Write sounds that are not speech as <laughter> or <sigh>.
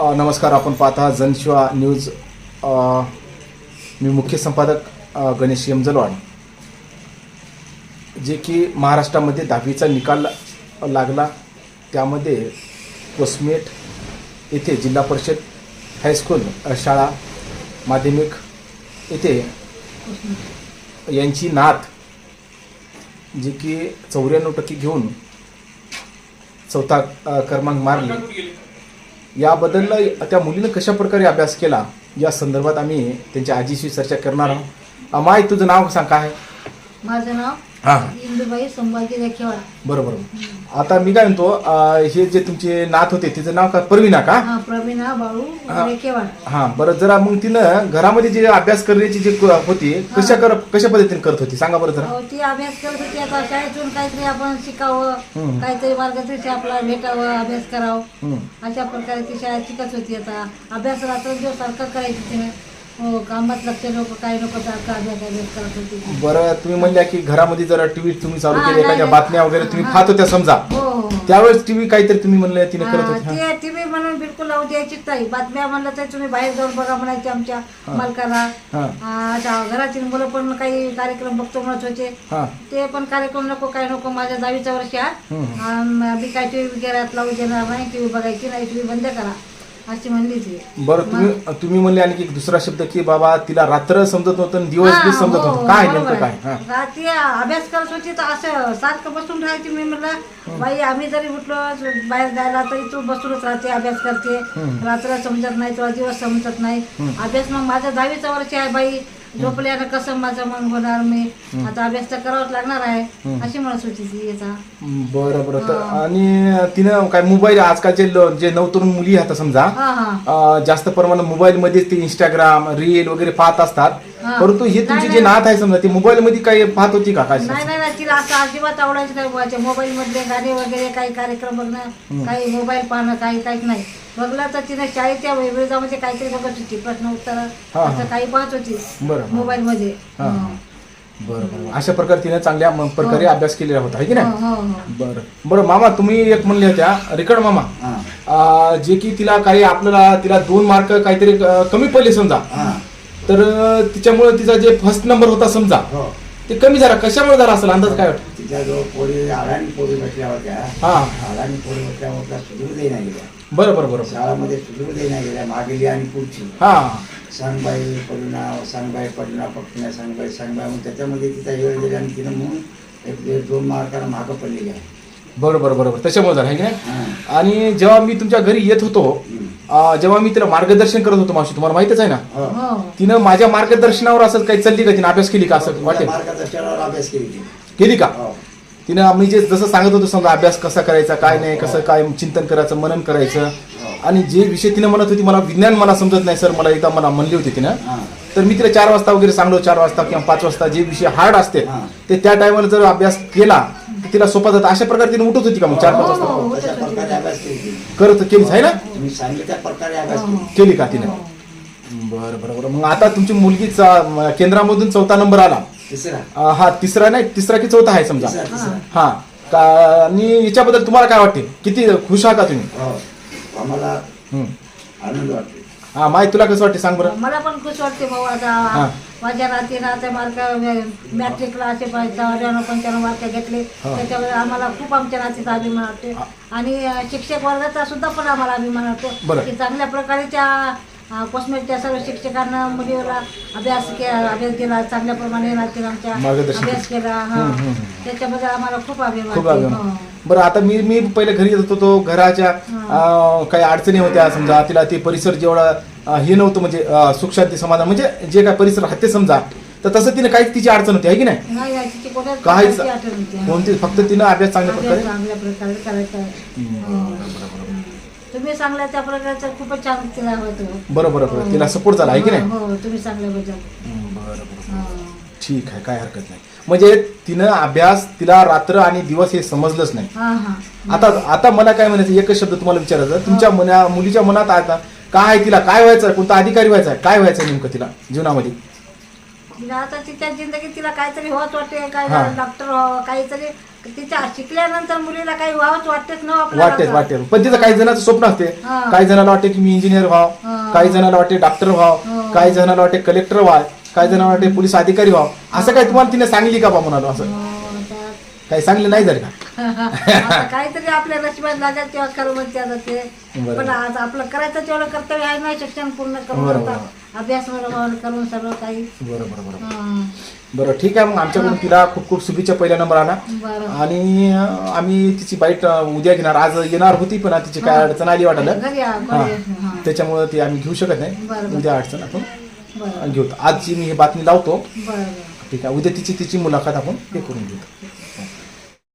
नमस्कार आपण पाहता जनशिवा न्यूज. मी मुख्य संपादक अ, गणेश यमजलवाड जे की महाराष्ट्रामध्ये दहावीचा निकाल लागला त्यामध्ये कोसमेट येथे जिल्हा परिषद हायस्कूल शाळा माध्यमिक येथे यांची नात जे की चौऱ्याण्णव टक्के घेऊन चौथा क्रमांक मारली. याबद्दल त्या मुलीनं कशा प्रकारे अभ्यास केला या संदर्भात आम्ही त्यांच्या आजीशी चर्चा करणार आहोत. माय तुझं नाव सांग काय माझं नाव हां. इंदुबाई संभाजी रेखेवाडा बरोबर आता मी काय म्हणतो अं, हे जे तुमचे नात होते तिचं नाव काय परविना का? हा प्रवीणा बाळू हा. रेखेवाडा हा बरं जरा मग तिनं घरामध्ये जे अभ्यास करण्याची जे क- होती कशा कर कशा पद्धतीने करत होती? सांगा बरं जरा. अहो, ती अभ्यास करत होती आता शाळेतून काहीतरी आपण शिकावं. काहीतरी मार्गदर्शन आपल्याला भेटावं अभ्यास करावं. हम्म. अशा प्रकारे ती शाळेत शिकत होती आता. अभ्यास रात्रंदिवस सारखं करायची तिने. हो कामात लक्ष नको काही नको सारखं अभ्यास अभ्यास करत होती ती. बरं तुम्ही म्हणल्या की घरामध्ये जरा टीव्ही तुम्ही चालू केली एखाद्या. बातम्या वगैरे तुम्ही. पाहत होत्या समजा हो हो हो. त्यावेळेस टीव्ही काहीतरी तुम्ही म्हणले तिने करत हा, होती हा. ते टीव्ही म्हणून बिलकुल लावू द्यायचीच नाही बातम्या म्हणलं तर तुम्ही बाहेर जाऊन बघा म्हणायचे आमच्या मालकाला हा हा, घरातील मुलं पण काही कार्यक्रम बघतो म्हणत होते हा ते पण कार्यक्रम नको काय नको माझ्या दहावीच्या वर्षी आहे हम्म. आणि मी काय टी व्ही वगैरे लावू देणार नाही टी व्ही बघायची नाही टी व्ही बंद करा अशी म्हणली ती बरं तुम्ही तुम्ही म्हणले आणखी एक दुसरा शब्द की बाबा तिला रात्र समजत नव्हतं आणि दिवस बी समजत हो, नव्हतं. काय नेमकं काय. हा. रात्री अभ्यास करत होती तर असं सारखं बसून राहायची मी म्हटलं बाई आम्ही जरी उठलो बाहेर जायला तरी तू बसूनच राहते अभ्यास करते. रात्र समजत नाही तुला दिवस समजत नाही. अभ्यास मग माझं दहावीचं वर्ष आहे बाई. झोपल्यानं कसं माझं मग होणार मी आता अभ्यास तर करावाच लागणार आहे. अशी म्हणत होती ती याचा बरं बरं. तर आणि तिनं काय मोबाईल आजकालचे ल- जे नवतरुण मुली आहेत समजा हा हा. अं, जास्त प्रमाणात मोबाईल मध्ये ते इंस्टाग्राम रील वगैरे पाहत असतात. हा. परंतु हे तुमची जे. नात आहे समजा ती मोबाईल मध्ये काही पाहत होती का? काय नाही नाही नाही, तिला असं अजिबात आवडायचं नाही बुवाचे मोबाईल मधले गाणे वगैरे काही कार्यक्रम बघणं काही मोबाईल पाहणं काही काहीच नाही. बघलं तर तिने शाळेच्या वेगवेगळ्यामध्ये काहीतरी बघत होती प्रश्न उत्तर हा. असं काही पाहत होती बरं मोबाईल मध्ये हा. हो. बरं बरं. अशा प्रकारे तिने चांगल्या म- प्रकारे अभ्यास केलेला होता आहे की नाही? हो, हो, हो. बरं. बरं मामा तुम्ही एक म्हणले होत्या रिकड मामा. हा, जे की तिला काही आपल्याला तिला दोन मार्क काहीतरी अं, कमी पडले समजा. हा, तर अं, तिच्यामुळे तिचा जे फर्स्ट नंबर होता समजा हो. ते कमी झाला. कशामुळे झाला असेल? अंदाज काय वाटतं? तिच्याजवळ पोरी अडाणी पोरी बसल्या होत्या. हा. अडाणी पोरी बसल्या होत्या सुधरू देईना गेल्या बरं बरं बरं. शाळामध्ये सुधरू देईना गेल्या मागेली आणि पुढची. हा. सांगबाई पडुना सांगबाई पडुना पक्षिणा सांगबाई सांगबाई मग त्याच्यामध्ये तिचा वेळ गेला आणि तिनं म्हणून एक दीड दोन मार्कानं मागं पडलेली आहे बरं बरं बरोबर त्याच्यामुळे झालं आहे की नाही? हा. आणि जेव्हा मी तुमच्या घरी येत होतो जेव्हा मी तिला मार्गदर्शन करत होतो मावशी तुम्हाला माहितच आहे ना? हो. हो. तिनं माझ्या मार्गदर्शनावर असं काही चालली का तिनं अभ्यास केली का असं तुमच्या वाटेल? मार्गदर्शनावर अभ्यास केली. ती केली का? हो. तिनं मी जे जसं सांगत होतो समजा अभ्यास कसा करायचा काय नाही कसं काय चिंतन करायचं मनन करायचं. आणि जे विषय तिनं म्हणत होती मला विज्ञान मला समजत नाही सर मला एकदा मला म्हणली होती तिनं. हा. तर मी तिला चार वाजता वगैरे सांगलो चार वाजता किंवा पाच वाजता जे विषय हार्ड असते हा. ते त्या टायमाला जर अभ्यास केला तर तिला सोपा जातं. अशा प्रकारे तिने उठत होती का मग चार पाच हो, वाजता हो. केली. करत केलीच आहे ना केली. केली का तिने? बरं बरं बरं. मग आता तुमची मुलगी केंद्रामधून चौथा नंबर आला. अं, हा तिसरा नाही तिसरा की चौथा आहे समजा. तिसरा तिसरा. हा. का आणि याच्याबद्दल तुम्हाला काय वाटते? किती खुश आहात का तुम्ही? हो. आम्हाला हम्म. आनंद वाटतो हा माहिती तुला कसं वाटते? सांग बरं. मला पण खुश वाटते भाऊ हा. आता माझ्या नातीनं आता मार्क मॅट्रिकला असे चौऱ्याण्णव पंच्याण्णव मार्क घेतले. हा. त्याच्यामुळे आम्हाला खूप आमच्या नातीचा अभिमान वाटते आणि अं, शिक्षक वर्गाचा सुद्धा पण आम्हाला अभिमान वाटतो. बरं. की चांगल्या प्रकारे त्या कॉस्मेटच्या सर्व शिक्षकांना मुलीला अभ्यास केला अभ्यास केला चांगल्या प्रमाणे आमच्या अभ्यास केला. हा. त्याच्याबद्दल आम्हाला खूप अभिमान खूप वाटते अभिमान हो. बरं आता मी मी पहिले घरी येत होतो घराच्या काही अडचणी होत्या. समजा तिला ते परिसर जेवढं हे नव्हतं म्हणजे सुखशांती समाधान म्हणजे जे काय परिसर राहते समजा. तर तसं तिने काहीच तिची अडचण होती आहे की नाही? काहीच. कोणती फक्त तिनं अभ्यास चांगल्या अभ्यास प्रकारे तुम्ही सांगल्या त्या प्रकारचं खूपच छान तिला होतो बरं बरं बरं. तिला सपोर्ट झाला आहे की नाही? हो तुम्ही सांगल्याबद्दल हम्म, बरं बरं हो. ठीक आहे काय हरकत नाही. म्हणजे तिनं अभ्यास तिला रात्र आणि दिवस हे समजलंच नाही. हा हा. आता आता मला काय म्हणायचं एकच शब्द तुम्हाला विचारायचं. तुमच्या मना मुलीच्या मनात आता काय आहे तिला? काय व्हायचं? कोणता अधिकारी व्हायचा आहे? काय व्हायचं नेमकं तिला जीवनामध्ये? तिला आता तिच्या जिंदगीत तिला काहीतरी होत वाटते काय हा. डॉक्टर व्हावं काहीतरी तिच्या शिकल्यानंतर मुलीला काही व्हावंच वाटतेच ना वाटेल पण तिचं काही जणांचं स्वप्न असते. हा. काही जणांना वाटते की मी इंजिनियर व्हाव. हा. काही जणांना वाटते डॉक्टर व्हाव. हो. काही जणांना वाटते कलेक्टर व्हाव. काही जणांना वाटते पोलीस अधिकारी व्हाव. असं काही तुम्हाला तिने सांगली का बा म्हणालो असं? हो, काही सांगले नाही झाले का? <laughs> आता काहीतरी आपल्या नशिबात लागेल तेव्हा करू म्हणते आता ते. बरोबर. पण आज आपलं करायचं तेवढं कर्तव्य आहे ना शिक्षण पूर्ण करून बरोबर. आता. अभ्यास बरोबर करून सर्व काही. बरोबर बरोबर हं. बरं ठीक आहे मग. आमच्याकडून तिला खूप खूप शुभेच्छा. पहिल्या नंबर आला बरं. आणि अं, आम्ही तिची बाईट अं, उद्या घेणार. आज येणार होती पण तिची काय अडचण आली वाटलं घरी या, हा. हं. त्याच्यामुळे ती आम्ही घेऊ शकत नाही. बरं. उद्या अडचण आपण बरं. घेऊ. आजची मी ही बातमी लावतो. बरं. ठीक आहे. उद्या तिची तिची मुलाखत आपण हे करून घेऊ.